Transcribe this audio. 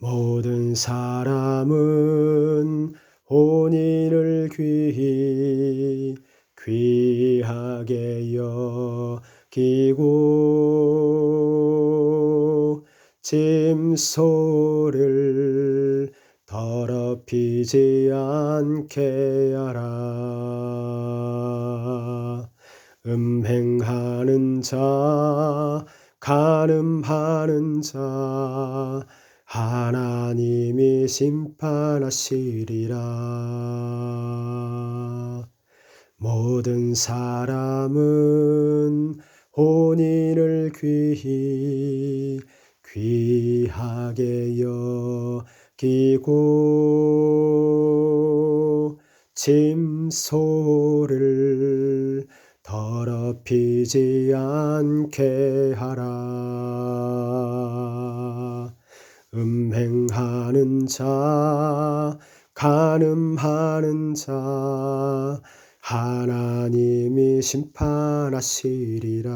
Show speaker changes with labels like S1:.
S1: 모든 사람은 혼인을 귀히 귀하게 여기고 짐소를 더럽히지 않게 하라. 음행하는 자 간음하는 자 하나님이 심판하시리라. 모든 사람은 혼인을 귀히 귀하게 여기고 짐소를 더럽히지 않게 하라. 음행하는 자, 간음하는 자, 하나님이 심판하시리라.